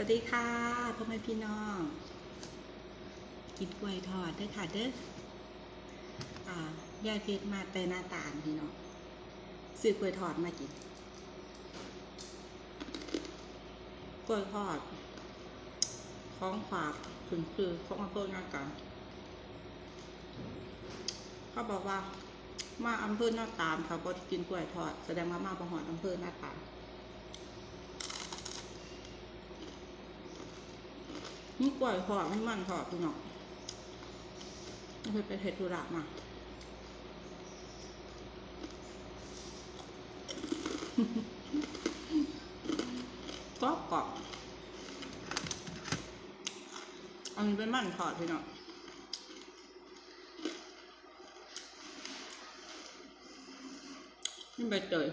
วัสดีค่ะพ่อแม่พี่น้อง กินกล้วยทอดด้อค่ะเด้ออยายเพชรมาแต่หน้าตาลพี่น้องซื้อกล้วยทอดมากิน กล้วยทอดของฝากถึงคือของอำเภอนาการเขาบอกว่ามาอำเภอหน้าตาลเขาก็กินกล้วยทอด แสดงว่ามาประหอดอำเภอหน้าตา ลนี่กล้วยทอดไม่มันทอดพี่น้องไม่เคยไปเทธุระมาก็กรอบอันนี้เป็นมันทอดพี่น้องนี่ใบเตย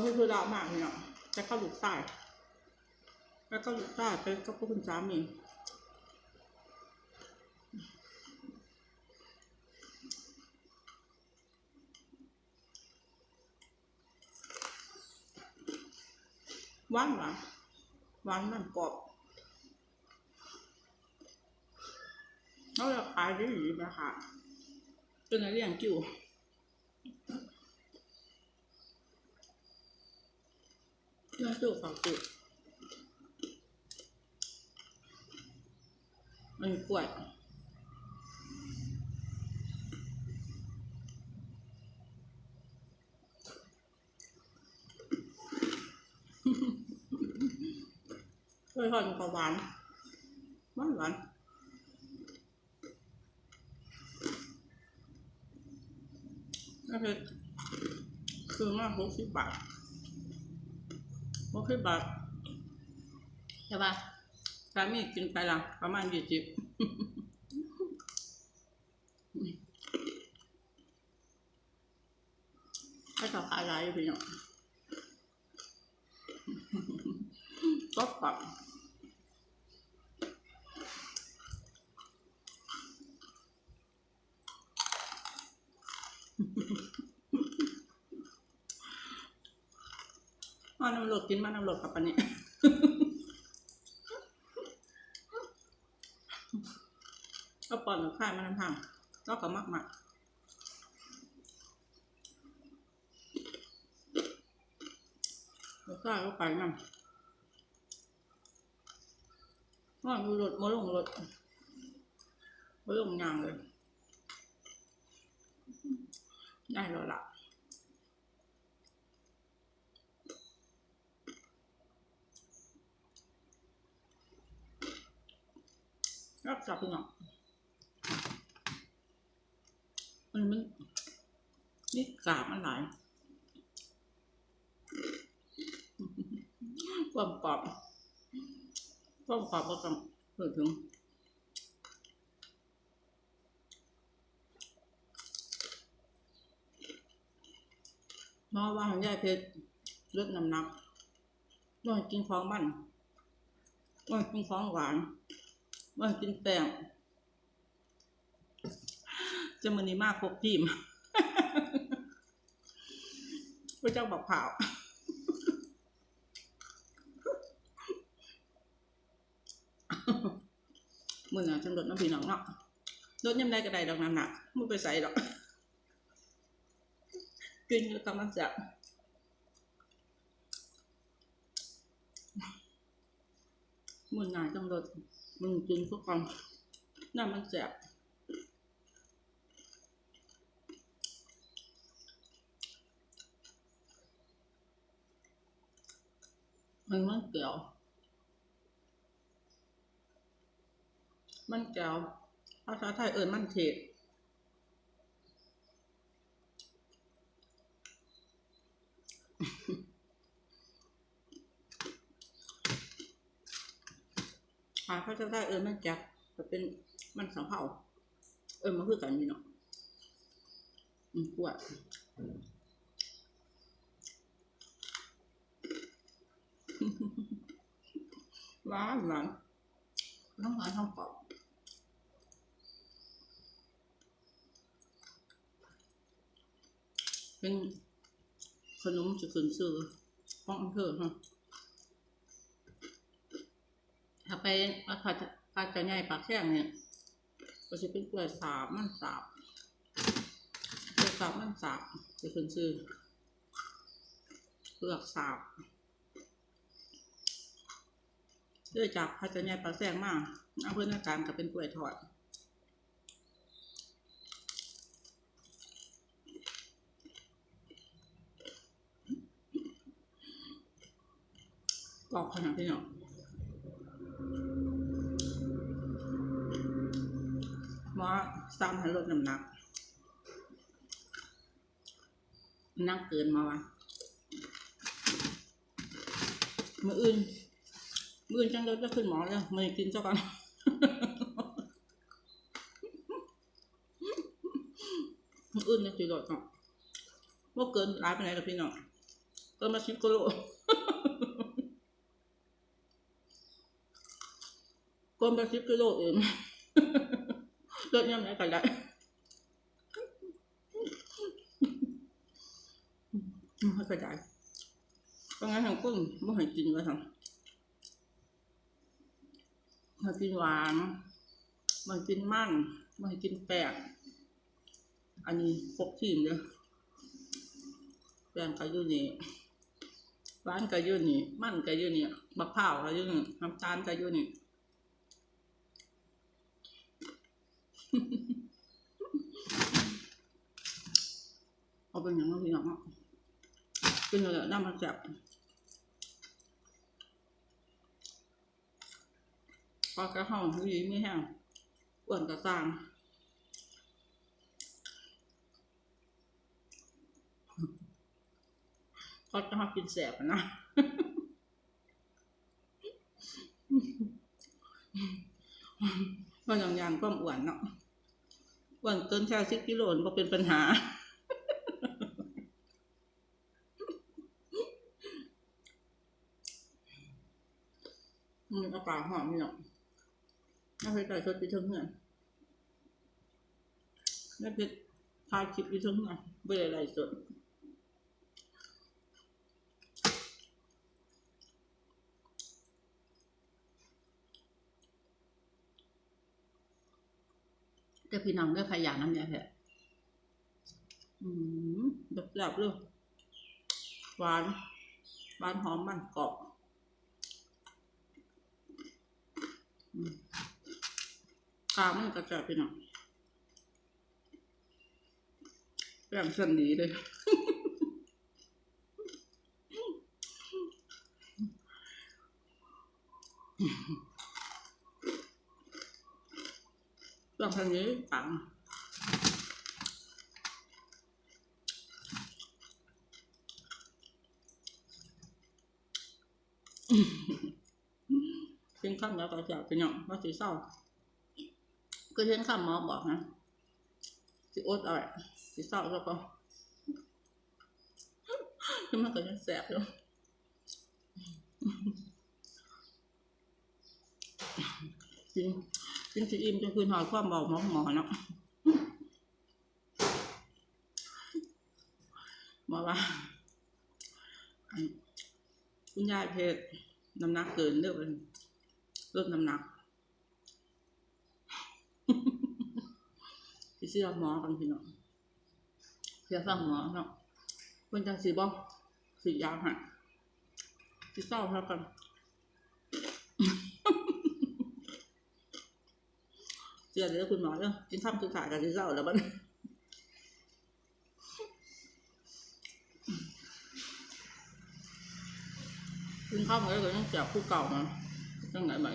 พอให้ธุระมากพี่น้องจะเข้าหลูกใต้แล้วก็หลูกใต้ไปกับพวกคุณสามีหวานหวานหวานมันกรอบเขาจะขายได้ดีนะคะเป็นอะไรอย่างกิ่ว เนื้อจุกสองจุกมันกวยกล้วยทอดมันก็หวานหวานหวานน่าจะคือมากหกสิบบาท หกสิบบาทใช่ปะสามีกินไปละประมาณยี่สิบให้กับอะไรพี่น้องก็ปรับ มานน้ำหลดกินมานน้ำหลดกับปันนี้ก็ปอนกับข้ายมาน้ำทางก็กับมากมากข้ายก็ไปนั่งว่าดูรถมาลงรถมาลงยางเลย ได้แล้วล่ะ รับจับพี่น้องมันมันนี่กาบมันหลายความกรอบความกรอบก็ต้องเพิ่มถึงเพราะว่าของยายเพชรลดน้ำหนักต้องกินของมันต้องกินของหวาน ว่ากินแป้งจะมันนี้มากครบทีมพระเจ้าบอกเผามือน่ะจังรถน้ำพีน้องเนาะรถยังไงก็ไดดอกน้ำหนักไม่ไปใส่ดอกกินแล้วกำลังจะ มือหนาจังรถมึงกินทุกคนน่ามันแสบมันมันเกี่ยวมันแก้วภาษาไทยเอิญมันเทศ หาเขาจะได้เอิญมันจับจะเป็นมันสังเผาเอิญมันคือกันนี่เนาะอืมกล้วยหวานหวานทั้งหวานทั้งกรอบเป็นขนมจะขึ้นซื้อของอำเภอฮะ ถ้าไปอาคาจะอาจะใหญ่ปากแข้งเนี่ยก็จะเป็นกล้วยสาบมันสาบกล้วยสาบมันสาบจะขึ้นซื้อเปลือกสาบเรื่อยจากพาจะใหญ่ปากแข้งมากเอำเภอน้าการย์ก็เป็นกล้วยทอดกรอบขนาดนี้เนาะ ว่าซ้ำให้ลดน้ำหนัก นักเกินมาวะมืออื่น มืออื่นจังเลยจะขึ้นหมอเลยมือกินเจ้ากันมืออื่นเนี่ยสิลดเนาะว่าเกินร้ายไปไหนกับพี่เนาะเกินมาสิบกิโลก้นไปสิบกิโลเอง เลือดยังไงกันได้ไม่เข้าใจก็งั้นทางกุ้งไม่ให้กินไว้ทำมากินหวานมากินมันมากินแป้งอันนี้ครบทีมเลยแป้งก็อยู่นี่หวานก็อยู่นี่ มันก็อยู่นี่มะพร้าวก็อยู่นี่น้ำตาลก็อยู่นี่ เอาเป็นอย่างนั้นพี่น้องอะเป็นอย่างน้ำมันแซ่บปลากระห้องที่ไม่แห้งอ้วนกระซางก็จะมากินแสบนะก็ย่างยางก็อ้วนเนาะ อ้วนเกินชาวสิบกิโลนก็เป็นปัญหา อืมันอากาศหอมนี่เนาะน่าเคยใส่ชุดไปเทิงเงินน่าเพชรทายคลิปไปเทิงเงินไม่ได้ไรสด แต่พี่น้องก็ขยันน้ำยาแท้อืมแบบแบบเลยหวาน หวานหอมมันกรอบกลางมันกระจายไปหน่อยอย่างสันดีเลย อย่าง ทางนี้ปังเป็นข้ามแล้วก็จะเป็นอย่างว่าสีเศร้า ก็เช่นคำหมอบอกนะสิอดอาไว้สิเศร้าแล้วก็คือมันก็ยังแสบอยู่จริง จริงสิอิ่มจะคืนหอยความบอกหมอหมอเนาะหมอว่าคุณยายเพศน้ำหนักเกินเด้อเป็นลดน้ำหนักไปเชื่อหมอกันพี่น้องเชื่อฟังหมอเนาะคนจะสีบอกสียาวหันสีเศร้าเท่ากัน เชื่อเลยคุณหมอเนาะกินข้ามคือขาดกันสีเศร้าแล้วบ้านกินข้าวแล้วก็ต้องจับผู้เก่ามาจังไหนไหม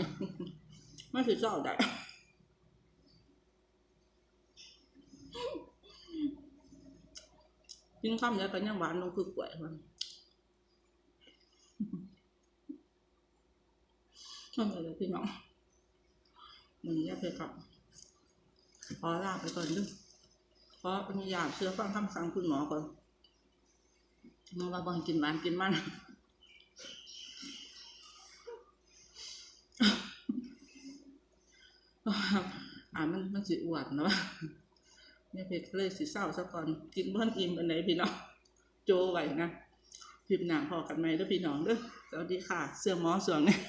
ไม่สีเศร้าได้กินข้ามแล้วก็ยังหวานลงคือกล้วยมันนั่นเลยพี่น้องมันแยกเลยครับข อลาไปก่อนดึงขออนุญาตเชื่อฟังคำสั่งคุณหมอก่อนเมื่อว่าบอลกินหวานกินมันอ่ามันมันสิอ้วนเนาะเนี่ยเพชรเลยสิเศร้าซะก่อน กินเพื่อนอิ่มอันไหนพี่น้องโจไหวนะคลิปหน้าพอกันไหมเด้อพี่น้องเด้อสวัสดีค่ะ เสื้อหมอสวงเนี่ย